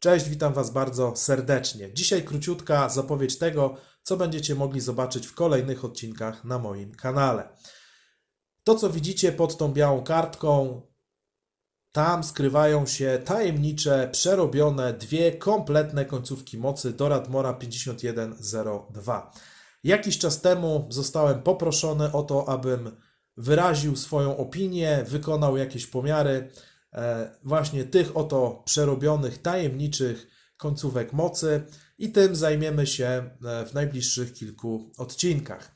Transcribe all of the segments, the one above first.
Cześć, witam Was bardzo serdecznie. Dzisiaj króciutka zapowiedź tego, co będziecie mogli zobaczyć w kolejnych odcinkach na moim kanale. To, co widzicie pod tą białą kartką, tam skrywają się tajemnicze, przerobione dwie kompletne końcówki mocy do Radmora 5102. Jakiś czas temu zostałem poproszony o to, abym wyraził swoją opinię, wykonał jakieś pomiary właśnie tych oto przerobionych, tajemniczych końcówek mocy i tym zajmiemy się e, w najbliższych kilku odcinkach.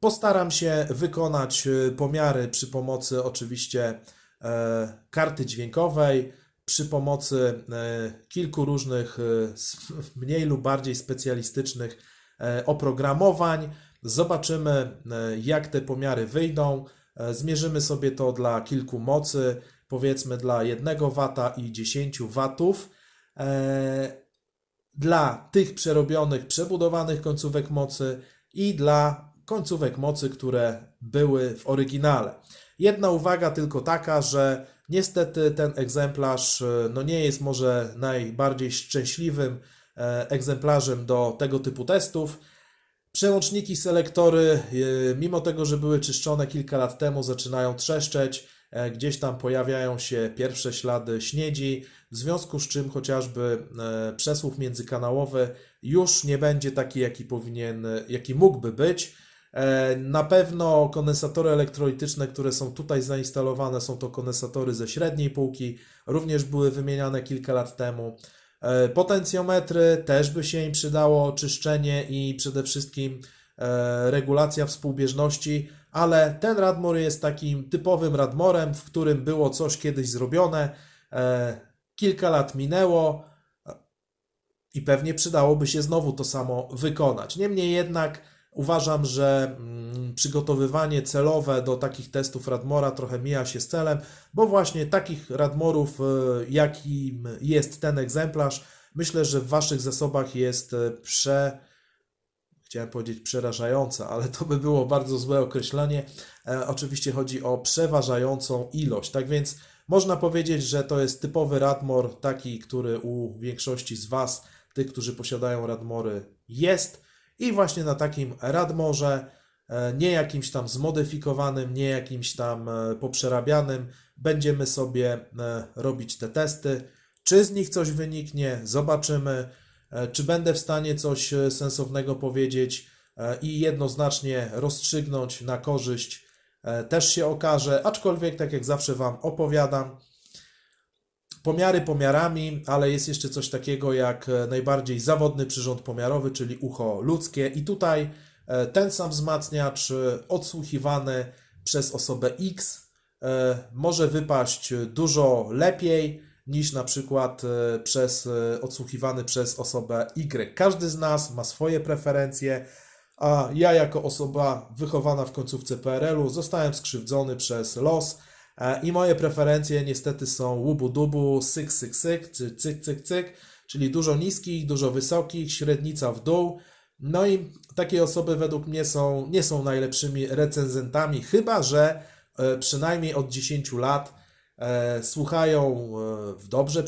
Postaram się wykonać e, pomiary przy pomocy oczywiście e, karty dźwiękowej, przy pomocy e, kilku różnych e, mniej lub bardziej specjalistycznych e, oprogramowań. Zobaczymy, e, jak te pomiary wyjdą. E, Zmierzymy sobie to dla kilku mocy, powiedzmy dla 1 W i 10 W. E, Dla tych przerobionych, przebudowanych końcówek mocy i dla końcówek mocy, które były w oryginale. Jedna uwaga tylko taka, że niestety ten egzemplarz e, no nie jest może najbardziej szczęśliwym e, egzemplarzem do tego typu testów. Przełączniki, selektory, mimo tego, że były czyszczone kilka lat temu, zaczynają trzeszczeć. E, Gdzieś tam pojawiają się pierwsze ślady śniedzi, w związku z czym chociażby e, przesłuch międzykanałowy już nie będzie taki, jaki powinien, jaki mógłby być. E, Na pewno kondensatory elektrolityczne, które są tutaj zainstalowane, są to kondensatory ze średniej półki, również były wymieniane kilka lat temu. Potencjometry też by się im przydało czyszczenie i przede wszystkim regulacja współbieżności, ale ten Radmor jest takim typowym Radmorem, w którym było coś kiedyś zrobione, e, kilka lat minęło e, i pewnie przydałoby się znowu to samo wykonać. Niemniej jednak uważam, że mm, przygotowywanie celowe do takich testów Radmora trochę mija się z celem, bo właśnie takich Radmorów, e, jakim jest ten egzemplarz, myślę, że w Waszych zasobach jest prze. Chciałem powiedzieć przerażająca, ale to by było bardzo złe określenie. E, oczywiście chodzi o przeważającą ilość. Tak więc można powiedzieć, że to jest typowy Radmor, taki, który u większości z Was, tych, którzy posiadają Radmory, jest. I właśnie na takim Radmorze, e, nie jakimś tam zmodyfikowanym, nie jakimś tam e, poprzerabianym, będziemy sobie e, robić te testy. Czy z nich coś wyniknie, zobaczymy. E, Czy będę w stanie coś e, sensownego powiedzieć e, i jednoznacznie rozstrzygnąć na korzyść, też się okaże, aczkolwiek tak jak zawsze Wam opowiadam, pomiary pomiarami, ale jest jeszcze coś takiego jak najbardziej zawodny przyrząd pomiarowy, czyli ucho ludzkie. I tutaj ten sam wzmacniacz odsłuchiwany przez osobę X może wypaść dużo lepiej niż na przykład e, przez, e, odsłuchiwany przez osobę Y. Każdy z nas ma swoje preferencje, a ja jako osoba wychowana w końcówce PRL-u zostałem skrzywdzony przez los e, i moje preferencje niestety są łubu-dubu, syk, syk, syk, czy cyk, cyk, cyk, czyli dużo niskich, dużo wysokich, średnica w dół. No i takie osoby według mnie są, nie są najlepszymi recenzentami, chyba że przynajmniej od 10 lat słuchają e, w dobrze e,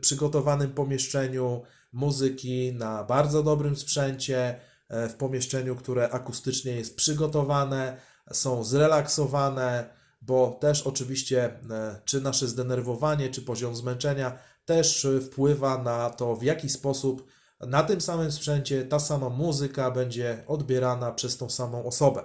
przygotowanym pomieszczeniu muzyki na bardzo dobrym sprzęcie, e, w pomieszczeniu, które akustycznie jest przygotowane, są zrelaksowane, bo też oczywiście e, czy nasze zdenerwowanie, czy poziom zmęczenia też e, wpływa na to, w jaki sposób na tym samym sprzęcie ta sama muzyka będzie odbierana przez tą samą osobę.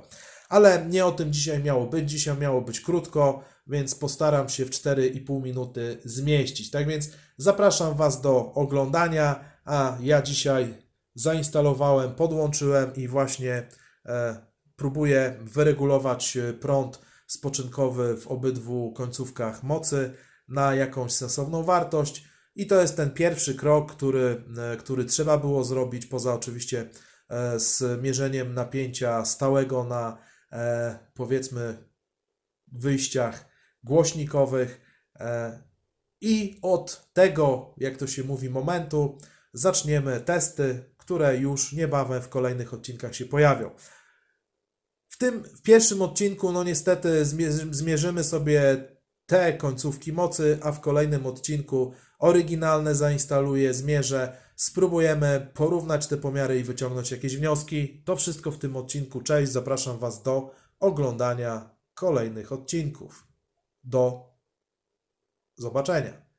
Ale nie o tym dzisiaj miało być. Dzisiaj miało być krótko, więc postaram się w 4,5 minuty zmieścić. Tak więc zapraszam Was do oglądania, a ja dzisiaj zainstalowałem, podłączyłem i właśnie e, próbuję wyregulować e, prąd spoczynkowy w obydwu końcówkach mocy na jakąś sensowną wartość. I to jest ten pierwszy krok, który, e, który trzeba było zrobić, poza oczywiście e, z mierzeniem napięcia stałego na e, powiedzmy wyjściach głośnikowych. E, I od tego, jak to się mówi, momentu zaczniemy testy, które już niebawem w kolejnych odcinkach się pojawią. W tym w pierwszym odcinku, no niestety, zmie- zmierzymy sobie te końcówki mocy, a w kolejnym odcinku oryginalne zainstaluję, zmierzę, spróbujemy porównać te pomiary i wyciągnąć jakieś wnioski. To wszystko w tym odcinku. Cześć, zapraszam Was do oglądania kolejnych odcinków. Do zobaczenia.